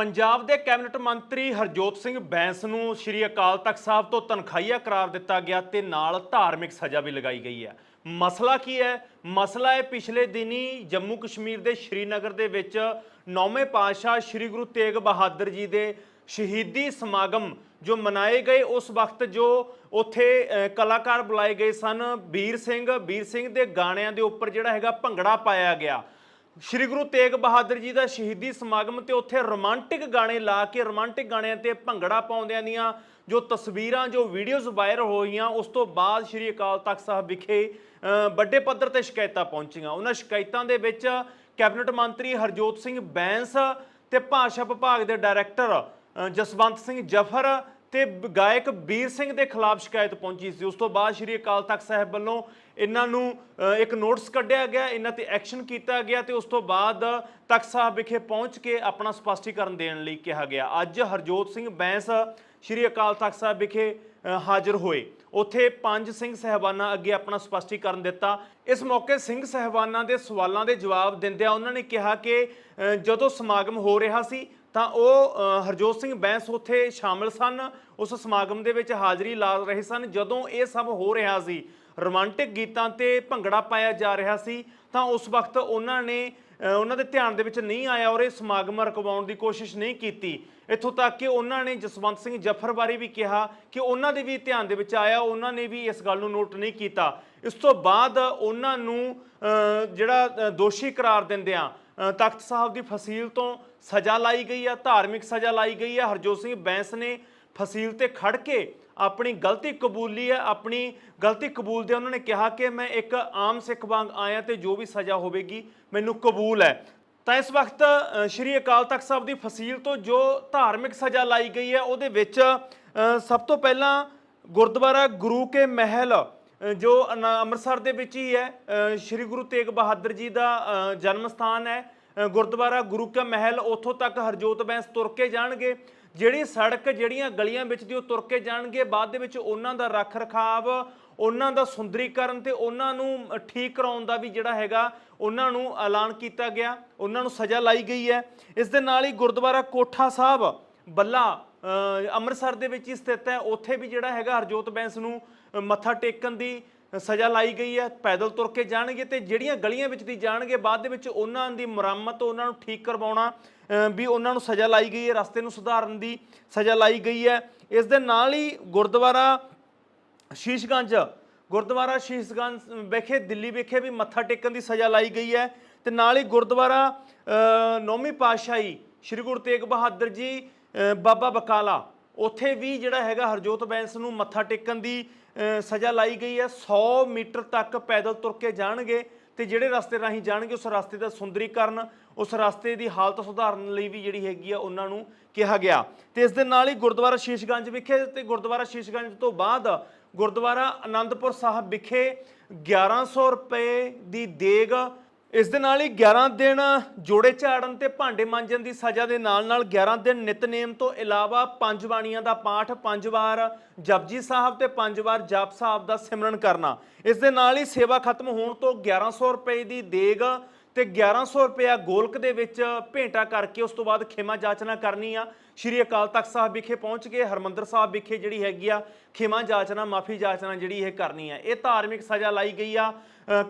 ਪੰਜਾਬ ਦੇ ਕੈਬਨਿਟ ਮੰਤਰੀ ਹਰਜੋਤ ਸਿੰਘ ਬੈਂਸ ਨੂੰ ਸ਼੍ਰੀ ਅਕਾਲ ਤਖਤ ਸਾਹਿਬ ਤੋਂ ਤਨਖਾਹੀਆ ਕਰਾਰ ਦਿੱਤਾ ਗਿਆ ਤੇ ਨਾਲ ਧਾਰਮਿਕ ਸਜ਼ਾ ਵੀ ਲਗਾਈ ਗਈ ਹੈ। ਮਸਲਾ ਕੀ ਹੈ? ਮਸਲਾ ਹੈ ਪਿਛਲੇ ਦਿਨੀ ਜੰਮੂ ਕਸ਼ਮੀਰ ਦੇ ਸ਼੍ਰੀਨਗਰ ਦੇ ਵਿੱਚ ਨੌਵੇਂ ਪਾਤਸ਼ਾਹ ਸ਼੍ਰੀ ਗੁਰੂ ਤੇਗ ਬਹਾਦਰ ਜੀ ਦੇ ਸ਼ਹੀਦੀ ਸਮਾਗਮ ਜੋ ਮਨਾਏ ਗਏ ਉਸ ਵਕਤ ਜੋ ਉੱਥੇ ਕਲਾਕਾਰ ਬੁਲਾਏ ਗਏ ਸਨ। ਵੀਰ ਸਿੰਘ ਵੀਰ ਸਿੰਘ ਦੇ ਗਾਣਿਆਂ ਦੇ ਉੱਪਰ ਜਿਹੜਾ ਹੈਗਾ ਭੰਗੜਾ ਪਾਇਆ ਗਿਆ। ਸ਼੍ਰੀ ਗੁਰੂ ਤੇਗ ਬਹਾਦਰ ਜੀ ਦਾ ਸ਼ਹੀਦੀ ਸਮਾਗਮ ਤੇ ਉੱਥੇ ਰੋਮਾਂਟਿਕ ਗਾਣੇ ਲਾ ਕੇ, ਰੋਮਾਂਟਿਕ ਗਾਣਿਆਂ ਤੇ ਭੰਗੜਾ ਪਾਉਂਦਿਆਂ ਦੀਆਂ ਜੋ ਤਸਵੀਰਾਂ, ਜੋ ਵੀਡੀਓਜ਼ ਵਾਇਰਲ ਹੋਈਆਂ, ਉਸ ਤੋਂ ਬਾਅਦ ਸ਼੍ਰੀ ਅਕਾਲ ਤਖਤ ਸਾਹਿਬ ਵਿਖੇ ਵੱਡੇ ਪੱਧਰ ਤੇ ਸ਼ਿਕਾਇਤਾਂ ਪਹੁੰਚੀਆਂ। ਉਹਨਾਂ ਸ਼ਿਕਾਇਤਾਂ ਦੇ ਵਿੱਚ ਕੈਬਨਿਟ ਮੰਤਰੀ ਹਰਜੋਤ ਸਿੰਘ ਬੈਂਸ ਤੇ ਭਾਸ਼ਾ ਵਿਭਾਗ ਦੇ ਡਾਇਰੈਕਟਰ ਜਸਵੰਤ ਸਿੰਘ ਜਫਰ ਤੇ ਗਾਇਕ ਵੀਰ ਸਿੰਘ ਦੇ ਖਿਲਾਫ ਸ਼ਿਕਾਇਤ ਪਹੁੰਚੀ ਸੀ। ਉਸ ਤੋਂ ਬਾਅਦ ਸ਼੍ਰੀ ਅਕਾਲ ਤਖਤ ਸਾਹਿਬ ਵੱਲੋਂ ਇਹਨਾਂ ਨੂੰ ਇੱਕ ਨੋਟਿਸ ਕੱਢਿਆ ਗਿਆ, ਇਹਨਾਂ ਤੇ ਐਕਸ਼ਨ ਕੀਤਾ ਗਿਆ ਤੇ ਉਸ ਤੋਂ ਬਾਅਦ ਤਖਤ ਸਾਹਿਬ ਵਿਖੇ ਪਹੁੰਚ ਕੇ ਆਪਣਾ ਸਪਸ਼ਟੀਕਰਨ ਦੇਣ ਲਈ ਕਿਹਾ ਗਿਆ। ਅੱਜ ਹਰਜੋਤ ਸਿੰਘ ਬੈਂਸ ਸ਼੍ਰੀ ਅਕਾਲ ਤਖਤ ਸਾਹਿਬ ਵਿਖੇ ਹਾਜ਼ਰ ਹੋਏ। ਉੱਥੇ ਪੰਜ ਸਿੰਘ ਸਹਿਬਾਨਾਂ ਅੱਗੇ ਆਪਣਾ ਸਪਸ਼ਟੀਕਰਨ ਦਿੱਤਾ। ਇਸ ਮੌਕੇ ਸਿੰਘ ਸਹਿਬਾਨਾਂ ਦੇ ਸਵਾਲਾਂ ਦੇ ਜਵਾਬ ਦਿੰਦਿਆਂ ਉਹਨਾਂ ਨੇ ਕਿਹਾ ਕਿ ਜਦੋਂ ਸਮਾਗਮ ਹੋ ਰਿਹਾ ਸੀ, ਤਾਂ ਉਹ ਹਰਜੋਤ ਸਿੰਘ ਬੈਂਸ ਉੱਥੇ ਸ਼ਾਮਲ ਸਨ। ਉਸ ਸਮਾਗਮ ਦੇ ਵਿੱਚ ਹਾਜ਼ਰੀ ਲਾ ਰਹੇ ਸਨ। ਜਦੋਂ ਇਹ ਸਭ ਹੋ ਰਿਹਾ ਸੀ ਰੋਮਾਂਟਿਕ ਗੀਤਾਂ ਤੇ ਭੰਗੜਾ ਪਾਇਆ ਜਾ ਰਿਹਾ ਸੀ, ਤਾਂ ਉਸ ਵਕਤ ਉਹਨਾਂ ਨੇ ਉਹਨਾਂ ਦੇ ਧਿਆਨ ਦੇ ਵਿੱਚ ਨਹੀਂ ਆਇਆ ਔਰ ਇਹ ਸਮਾਗਮ ਰਕਵਾਉਣ ਦੀ ਕੋਸ਼ਿਸ਼ ਨਹੀਂ ਕੀਤੀ। ਇੱਥੋਂ ਤੱਕ ਕਿ ਉਹਨਾਂ ਨੇ ਜਸਵੰਤ ਸਿੰਘ ਜਫਰ ਬਾਰੇ ਵੀ ਕਿਹਾ ਕਿ ਉਹਨਾਂ ਦੇ ਵੀ ਧਿਆਨ ਦੇ ਵਿੱਚ ਆਇਆ, ਉਹਨਾਂ ਨੇ ਵੀ ਇਸ ਗੱਲ ਨੂੰ ਨੋਟ ਨਹੀਂ ਕੀਤਾ। ਇਸ ਤੋਂ ਬਾਅਦ ਉਹਨਾਂ ਨੂੰ ਜਿਹੜਾ ਦੋਸ਼ੀ ਕਰਾਰ ਦਿੰਦਿਆਂ ਤਖਤ ਸਾਹਿਬ ਦੀ ਫਸੀਲ ਤੋਂ ਸਜ਼ਾ ਲਾਈ ਗਈ ਆ, ਧਾਰਮਿਕ ਸਜ਼ਾ ਲਾਈ ਗਈ ਆ। ਹਰਜੋਤ ਸਿੰਘ ਬੈਂਸ ਨੇ ਫਸੀਲ ਤੇ ਖੜ ਕੇ ਆਪਣੀ ਗਲਤੀ ਕਬੂਲੀ ਹੈ, ਆਪਣੀ ਗਲਤੀ ਕਬੂਲਦੇ ਉਹਨਾਂ ਨੇ ਕਿਹਾ ਕਿ ਮੈਂ ਇੱਕ ਆਮ ਸਿੱਖ ਵਾਂਗ ਆਇਆ ਤੇ ਜੋ ਵੀ ਸਜ਼ਾ ਹੋਵੇਗੀ, ਮੈਨੂੰ ਕਬੂਲ ਹੈ। ਤਾਂ ਇਸ ਵਕਤ ਸ਼੍ਰੀ ਅਕਾਲ ਤਖਤ ਸਾਹਿਬ ਦੀ ਫਸੀਲ ਤੋਂ ਜੋ ਧਾਰਮਿਕ ਸਜ਼ਾ ਲਾਈ ਗਈ ਹੈ, ਉਹਦੇ ਵਿੱਚ ਸਭ ਤੋਂ ਪਹਿਲਾਂ ਗੁਰਦੁਆਰਾ ਗੁਰੂ ਕੇ ਮਹਿਲ ਜੋ ਅਨ- ਅੰਮ੍ਰਿਤਸਰ ਦੇ ਵਿੱਚ ਹੀ ਹੈ ਸ਼੍ਰੀ ਗੁਰੂ ਤੇਗ ਬਹਾਦਰ ਜੀ ਦਾ ਜਨਮ ਸਥਾਨ ਹੈ ਗੁਰਦੁਆਰਾ ਗੁਰੂ ਕਾ ਮਹਿਲ, ਉੱਥੋਂ ਤੱਕ ਹਰਜੋਤ ਬੈਂਸ ਤੁਰ ਕੇ ਜਾਣਗੇ। ਜਿਹੜੀ ਸੜਕ ਜਿਹੜੀਆਂ ਗਲੀਆਂ ਵਿੱਚ ਦੀ ਉਹ ਤੁਰ ਕੇ ਜਾਣਗੇ, ਬਾਅਦ ਦੇ ਵਿੱਚ ਉਹਨਾਂ ਦਾ ਰੱਖ ਰਖਾਵ ਉਹਨਾਂ ਦਾ ਸੁੰਦਰੀਕਰਨ ਤੇ ਉਹਨਾਂ ਨੂੰ ਠੀਕ ਕਰਾਉਣ ਦਾ ਵੀ ਜਿਹੜਾ ਹੈਗਾ, ਉਹਨਾਂ ਨੂੰ ਐਲਾਨ ਕੀਤਾ ਗਿਆ, ਉਹਨਾਂ ਨੂੰ ਸਜ਼ਾ ਲਾਈ ਗਈ ਹੈ। ਇਸ ਦੇ ਨਾਲ ਹੀ ਗੁਰਦੁਆਰਾ ਕੋਠਾ ਸਾਹਿਬ, ਬੱਲਾ ਅੰਮ੍ਰਿਤਸਰ ਦੇ ਵਿੱਚ ਹੀ ਸਥਿਤ ਹੈ। ਉੱਥੇ ਵੀ ਜਿਹੜਾ ਹੈਗਾ ਹਰਜੋਤ ਬੈਂਸ ਨੂੰ ਮੱਥਾ ਟੇਕਣ ਦੀ ਸਜ਼ਾ ਲਾਈ ਗਈ ਹੈ, ਪੈਦਲ ਤੁਰ ਕੇ ਜਾਣਗੇ ਤੇ ਜਿਹੜੀਆਂ ਗਲੀਆਂ ਵਿੱਚ ਦੀ ਜਾਣਗੇ, ਬਾਅਦ ਦੇ ਵਿੱਚ ਉਹਨਾਂ ਦੀ ਮੁਰੰਮਤ ਉਹਨਾਂ ਨੂੰ ਠੀਕ ਕਰਵਾਉਣਾ ਵੀ ਉਹਨਾਂ ਨੂੰ ਸਜ਼ਾ ਲਾਈ ਗਈ ਹੈ, ਰਸਤੇ ਨੂੰ ਸੁਧਾਰਨ ਦੀ ਸਜ਼ਾ ਲਾਈ ਗਈ ਹੈ। ਇਸ ਦੇ ਨਾਲ ਹੀ ਗੁਰਦੁਆਰਾ ਸ਼ੀਸ਼ਗੰਜ ਗੁਰਦੁਆਰਾ ਸ਼ੀਸ਼ਗੰਜ ਵਿਖੇ, ਦਿੱਲੀ ਵਿਖੇ ਵੀ ਮੱਥਾ ਟੇਕਣ ਦੀ ਸਜ਼ਾ ਲਾਈ ਗਈ ਹੈ ਤੇ ਨਾਲ ਹੀ ਗੁਰਦੁਆਰਾ ਨੌਵੀਂ ਪਾਤਸ਼ਾਹੀ, ਸ੍ਰੀ ਗੁਰੂ ਤੇਗ ਬਹਾਦਰ ਜੀ ਬਾਬਾ ਬਕਾਲਾ ਉੱਥੇ ਵੀ ਜਿਹੜਾ ਹੈਗਾ ਹਰਜੋਤ ਬੈਂਸ ਨੂੰ ਮੱਥਾ ਟੇਕਣ ਦੀ ਸਜ਼ਾ ਲਾਈ ਗਈ ਹੈ। 100 ਮੀਟਰ ਤੱਕ ਪੈਦਲ ਤੁਰ ਕੇ ਜਾਣਗੇ ਤੇ ਜਿਹੜੇ ਰਸਤੇ ਰਾਹੀਂ ਜਾਣਗੇ, ਉਸ ਰਸਤੇ ਦਾ ਸੁੰਦਰੀਕਰਨ, ਉਸ ਰਸਤੇ ਦੀ ਹਾਲਤ ਸੁਧਾਰਨ ਲਈ ਵੀ ਜਿਹੜੀ ਹੈਗੀ ਆ, ਉਹਨਾਂ ਨੂੰ ਕਿਹਾ ਗਿਆ। ਤੇ ਇਸ ਦੇ ਨਾਲ ਹੀ ਗੁਰਦੁਆਰਾ ਸ਼ੀਸ਼ਗੰਜ ਵਿਖੇ ਤੇ ਗੁਰਦੁਆਰਾ ਸ਼ੀਸ਼ਗੰਜ ਤੋਂ ਬਾਅਦ ਗੁਰਦੁਆਰਾ ਆਨੰਦਪੁਰ ਸਾਹਿਬ ਵਿਖੇ 1100 ਰੁਪਏ ਦੀ ਦੇਗ ਇਸ ਦੇ ਨਾਲ ਹੀ 11 ਦਿਨ ਜੋੜੇ ਝਾੜਨ ਤੇ ਭਾਂਡੇ ਮਾਂਜਣ ਦੀ ਸਜ਼ਾ ਦੇ ਨਾਲ ਨਾਲ 11 ਦਿਨ ਨਿਤਨੇਮ ਤੋਂ ਇਲਾਵਾ ਪੰਜ ਬਾਣੀਆਂ ਦਾ ਪਾਠ, ਪੰਜ ਵਾਰ ਜਪਜੀ ਸਾਹਿਬ ਤੇ ਪੰਜ ਵਾਰ ਜਪ ਸਾਹਿਬ ਦਾ ਸਿਮਰਨ ਕਰਨਾ। ਇਸ ਦੇ ਨਾਲ ਹੀ ਸੇਵਾ ਖਤਮ ਹੋਣ ਤੋਂ 1100 ਰੁਪਏ ਦੀ ਦੇਗ ਤੇ 1100 ਰੁਪਇਆ ਗੋਲਕ ਦੇ ਵਿੱਚ ਭੇਂਟਾ ਕਰਕੇ ਉਸ ਤੋਂ ਬਾਅਦ ਖੇਮਾ ਜਾਚਨਾ ਕਰਨੀ ਆ। ਸ਼੍ਰੀ ਅਕਾਲ ਤਖਤ ਸਾਹਿਬ ਵਿਖੇ ਪਹੁੰਚ ਕੇ ਹਰਮੰਦਰ ਸਾਹਿਬ ਵਿਖੇ ਜਿਹੜੀ ਹੈਗੀ ਆ, ਖੇਮਾ ਜਾਚਨਾ, ਮਾਫੀ ਜਾਚਨਾ ਜਿਹੜੀ ਇਹ ਕਰਨੀ ਆ। ਇਹ ਧਾਰਮਿਕ ਸਜ਼ਾ ਲਾਈ ਗਈ ਆ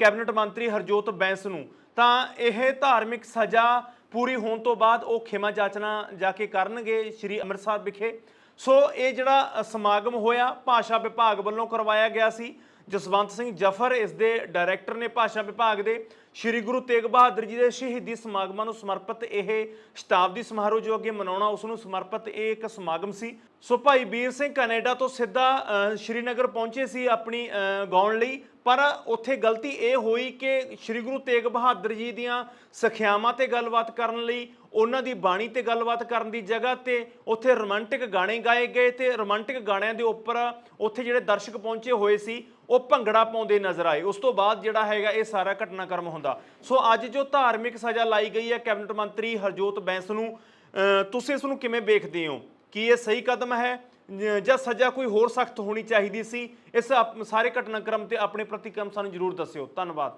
ਕੈਬਨਿਟ ਮੰਤਰੀ ਹਰਜੋਤ ਬੈਂਸ ਨੂੰ। ਤਾਂ ਇਹ ਧਾਰਮਿਕ ਸਜ਼ਾ ਪੂਰੀ ਹੋਣ ਤੋਂ ਬਾਅਦ ਉਹ ਖੇਮਾ ਜਾਚਨਾ ਜਾ ਕੇ ਕਰਨਗੇ ਸ਼੍ਰੀ ਅੰਮ੍ਰਿਤਸਰ ਵਿਖੇ। ਸੋ ਇਹ ਜਿਹੜਾ ਸਮਾਗਮ ਹੋਇਆ, ਭਾਸ਼ਾ ਵਿਭਾਗ ਵੱਲੋਂ ਕਰਵਾਇਆ ਗਿਆ ਸੀ। ਜਸਵੰਤ ਸਿੰਘ ਜਫਰ ਇਸ ਦੇ ਡਾਇਰੈਕਟਰ ਨੇ ਭਾਸ਼ਾ ਵਿਭਾਗ ਦੇ ਸ਼੍ਰੀ ਗੁਰੂ ਤੇਗ ਬਹਾਦਰ ਜੀ ਦੇ ਸ਼ਹੀਦੀ ਸਮਾਗਮਾਂ ਨੂੰ ਸਮਰਪਿਤ ਇਹ ਸ਼ਤਾਬਦੀ ਸਮਾਰੋਹ ਜੋ ਅੱਗੇ ਮਨਾਉਣਾ, ਉਸ ਨੂੰ ਸਮਰਪਿਤ ਇਹ ਇੱਕ ਸਮਾਗਮ ਸੀ। ਸੋ ਭਾਈ ਵੀਰ ਸਿੰਘ ਕੈਨੇਡਾ ਤੋਂ ਸਿੱਧਾ ਸ਼੍ਰੀਨਗਰ ਪਹੁੰਚੇ ਸੀ ਆਪਣੀ ਗਾਉਣ ਲਈ। ਪਰ ਉੱਥੇ ਗਲਤੀ ਇਹ ਹੋਈ ਕਿ ਸ਼੍ਰੀ ਗੁਰੂ ਤੇਗ ਬਹਾਦਰ ਜੀ ਦੀਆਂ ਸਿੱਖਿਆਵਾਂ ਤੇ ਗੱਲਬਾਤ ਕਰਨ ਲਈ, ਉਹਨਾਂ ਦੀ ਬਾਣੀ ਤੇ ਗੱਲਬਾਤ ਕਰਨ ਦੀ ਜਗ੍ਹਾ ਤੇ ਉੱਥੇ ਰੋਮਾਂਟਿਕ ਗਾਣੇ ਗਾਏ ਗਏ ਤੇ ਰੋਮਾਂਟਿਕ ਗਾਣਿਆਂ ਦੇ ਉੱਪਰ ਉੱਥੇ ਜਿਹੜੇ ਦਰਸ਼ਕ ਪਹੁੰਚੇ ਹੋਏ ਸੀ, ਉਹ ਭੰਗੜਾ ਪਾਉਂਦੇ ਨਜ਼ਰ ਆਏ। ਉਸ ਤੋਂ ਬਾਅਦ ਜਿਹੜਾ ਹੈਗਾ ਇਹ ਸਾਰਾ ਘਟਨਾਕ੍ਰਮ ਹੁੰਦਾ। ਸੋ ਅੱਜ ਜੋ ਧਾਰਮਿਕ ਸਜ਼ਾ ਲਾਈ ਗਈ ਹੈ ਕੈਬਨਿਟ ਮੰਤਰੀ ਹਰਜੋਤ ਬੈਂਸ ਨੂੰ ਤੁਸੀਂ ਇਸ ਨੂੰ ਕਿਵੇਂ ਵੇਖਦੇ ਹੋ? ਕੀ ਇਹ ਸਹੀ ਕਦਮ ਹੈ? ਜਾਂ ਸਜ਼ਾ ਕੋਈ ਹੋਰ ਸਖਤ ਹੋਣੀ ਚਾਹੀਦੀ ਸੀ, ਇਸ ਆਪ- ਸਾਰੇ ਘਟਨਾਕ੍ਰਮ ਤੇ ਆਪਣੇ ਪ੍ਰਤੀਕਰਮ ਸਾਨੂੰ ਜਰੂਰ ਦੱਸਿਓ। ਧੰਨਵਾਦ।